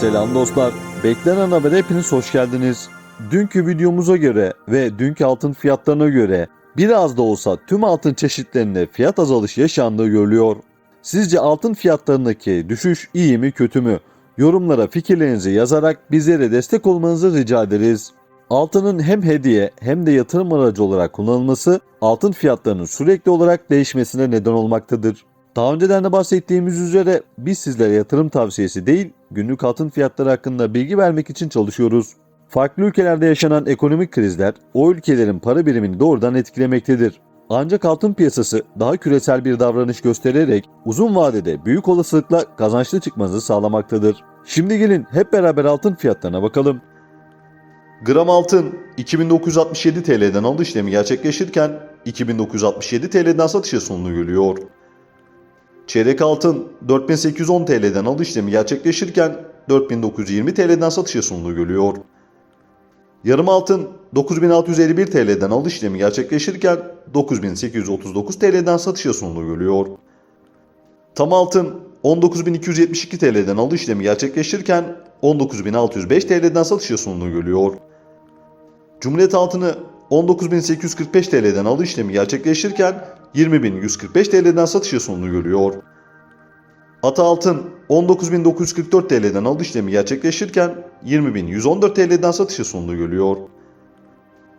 Selam dostlar. Beklenen habere hepiniz hoş geldiniz. Dünkü videomuza göre ve dünkü altın fiyatlarına göre biraz da olsa tüm altın çeşitlerinde fiyat azalışı yaşandığı görülüyor. Sizce altın fiyatlarındaki düşüş iyi mi kötü mü? Yorumlara fikirlerinizi yazarak bizlere destek olmanızı rica ederiz. Altının hem hediye hem de yatırım aracı olarak kullanılması altın fiyatlarının sürekli olarak değişmesine neden olmaktadır. Daha önceden de bahsettiğimiz üzere biz sizlere yatırım tavsiyesi değil, günlük altın fiyatları hakkında bilgi vermek için çalışıyoruz. Farklı ülkelerde yaşanan ekonomik krizler o ülkelerin para birimini doğrudan etkilemektedir. Ancak altın piyasası daha küresel bir davranış göstererek uzun vadede büyük olasılıkla kazançlı çıkmanızı sağlamaktadır. Şimdi gelin hep beraber altın fiyatlarına bakalım. Gram altın 2967 TL'den alış işlemi gerçekleşirken 2967 TL'den satışa sunulu görülüyor. Çeyrek altın 4810 TL'den alış işlemi gerçekleşirken 4920 TL'den satışa sunulu görülüyor. Yarım altın 9651 TL'den alış işlemi gerçekleşirken 9839 TL'den satışa sunulu görülüyor. Tam altın 19272 TL'den alış işlemi gerçekleşirken 19605 TL'den satışa sunulu görülüyor. Cumhuriyet altını 19845 TL'den alış işlemi gerçekleşirken 20145 TL'den satışa sunulu görülüyor. Ata altın 19944 TL'den alış işlemi gerçekleşirken 20114 TL'den satışa sunulu görülüyor.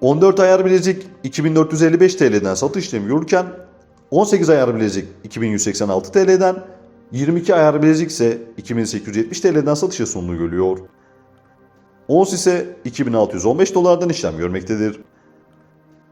14 ayar bilezik 2455 TL'den satış işlemi görürken 18 ayar bilezik 2186 TL'den 22 ayar bilezik ise 2870 TL'den satışa sunulu görülüyor. Ons ise 2615 dolardan işlem görmektedir.